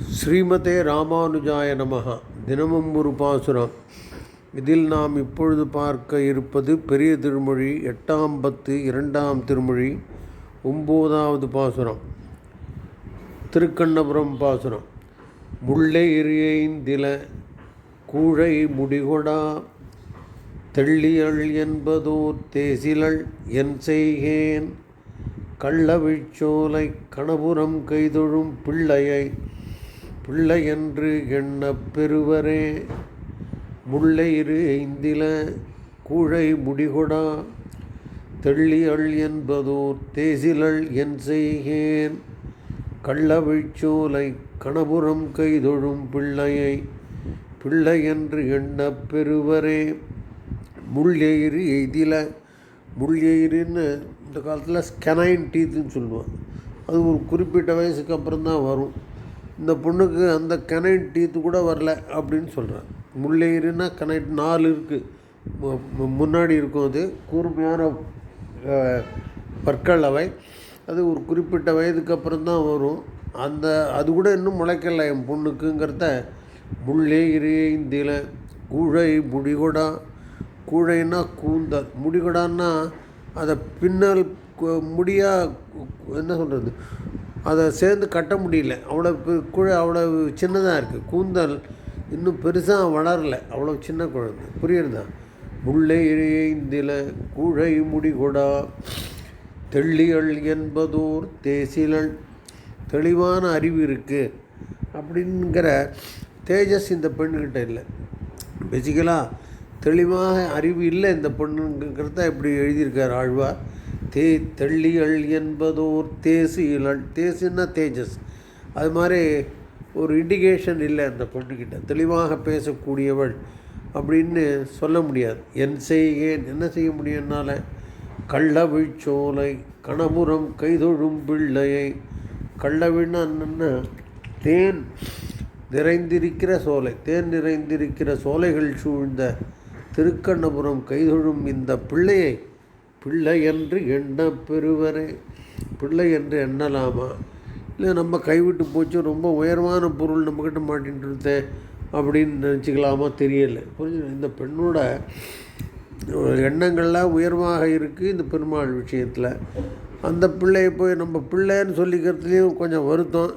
ஸ்ரீமதே ராமானுஜாய நமகா தினமும் ஒரு பாசுரம். இதில் நாம் இப்பொழுது பார்க்க இருப்பது பெரிய திருமொழி எட்டாம் பத்து இரண்டாம் திருமொழி ஒம்போதாவது பாசுரம். திருக்கண்ணபுரம் பாசுரம். முல்லை எரியைந்தில கூழை முடிகொடா தெள்ளியள் என்பதோர் தேசிலள் என் செய்கேன் கள்ளவிழ்ச்சோலை கணபுரம் கைதொழும் பிள்ளையை பிள்ளையென்று எண்ணப் பெறுவரே முல்லையிரு ஐந்தில கூழை முடிகொடா தெள்ளியள் என்பதோர் தேசிலள் என் செய்கேன். கள்ளவிழ்ச்சோலை கணபுரம் கைதொழும் பிள்ளையை பிள்ளையென்று எண்ணப் பெறுவரே முள்ளெயிறு எய்தில முள்ளெயிறுன்னு இந்த காலத்தில் ஸ்கெனைன் டீத்துன்னு சொல்லுவாங்க. அது ஒரு குறிப்பிட்ட வயசுக்கு அப்புறம் தான் வரும். இந்த பொண்ணுக்கு அந்த கனைட் டீத்து கூட வரல அப்படின்னு சொல்கிறேன் முள்ளெயிறுனா கனைட் நாலு இருக்குது முன்னாடி இருக்கும் அது. கூர்மையான பற்கள் அவை. அது ஒரு குறிப்பிட்ட வயதுக்கு அப்புறம் தான் வரும். அந்த அது கூட இன்னும் முளைக்கல என் பொண்ணுக்குங்கிறத. முள்ளே இறைந்தில கூழை முடிகொடா. கூழைன்னா கூந்தல் முடிகொடான்னா அதை பின்னல் முடியா என்ன சொல்கிறது அதை சேர்ந்து கட்ட முடியல. அவ்வளோ குழ அவ்வளோ சின்னதாக இருக்குது கூந்தல் இன்னும் பெருசாக வளரல. அவ்வளோ சின்ன குழந்தை. புரியுறதா? முல்லை இழைந்தில குழை முடிகொடா. தெள்ளியள் என்பதோர் தேசிலள். தெளிவான அறிவு இருக்குது அப்படிங்கிற தேஜஸ் இந்த பெண்ணுக்கிட்ட இல்லை. பேசிக்கலாக தெளிவாக அறிவு இல்லை இந்த பொண்ணுங்கிறத இப்படி எழுதியிருக்கார் ஆழ்வார். தே தெள்ளியள் என்பதோர் தேசு தேசின்னா தேஜஸ். அது மாதிரி ஒரு இண்டிகேஷன் இல்லை அந்த பொண்ணுக்கிட்ட. தெளிவாக பேசக்கூடியவள் அப்படின்னு சொல்ல முடியாது. என் செய்கேன் என்ன செய்ய முடியும் என்னால்? கள்ளவிழ்ச்சோலை கணபுரம் கைதொழும் பிள்ளையை. கள்ளவிழ்னா என்னென்னா? தேன் நிறைந்திருக்கிற சோலை. தேன் நிறைந்திருக்கிற சோலைகள் சூழ்ந்த திருக்கண்ணபுரம் கைதொழும் இந்த பிள்ளையை பிள்ளை என்று எண்ண பெறுவரே. பிள்ளை என்று எண்ணலாமா? இல்லை நம்ம கைவிட்டு போச்சு ரொம்ப உயர்வான பொருள் நம்மக்கிட்ட மாட்டின்ட்டு அப்படின்னு நினச்சிக்கலாமா? தெரியலை. புரிஞ்சு இந்த பெண்ணோட எண்ணங்கள்லாம் உயர்வாக இருக்குது இந்த பெருமாள் விஷயத்தில். அந்த பிள்ளையை போய் நம்ம பிள்ளைன்னு சொல்லிக்கிறதுலேயும் கொஞ்சம் வருத்தம்.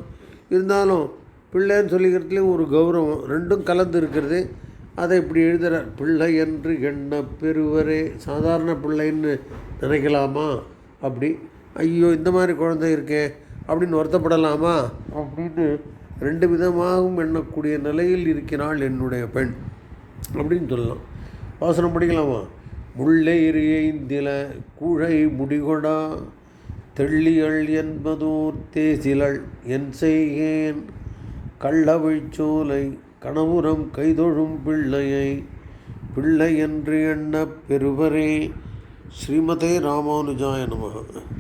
இருந்தாலும் பிள்ளைன்னு சொல்லிக்கிறதுலேயும் ஒரு கௌரவம். ரெண்டும் கலந்து இருக்கிறது. அதை இப்படி எழுதுகிறார் பிள்ளை என்று எண்ண பெறுவரே. சாதாரண பிள்ளைன்னு நினைக்கலாமா? அப்படி. ஐயோ இந்த மாதிரி குழந்தை இருக்கே. அப்படின்னு வருத்தப்படலாமா? அப்படின்னு ரெண்டு விதமாகவும் எண்ணக்கூடிய நிலையில் இருக்கிறாள் என்னுடைய பெண். அப்படின்னு சொல்லலாம். வாசனம் படிக்கலாமா? முல்லை எரியைந்தில கூழை முடிகொடா. தெள்ளியள் என்பதோர் தேசிலள் என் செய்கேன். கள்ளவிழ்ச்சோலை கணவுரம் கைதொழும் பிள்ளையை பிள்ளை என்று எண்ணப் பெறுவரே. ஸ்ரீமதே ராமானுஜாய நமக.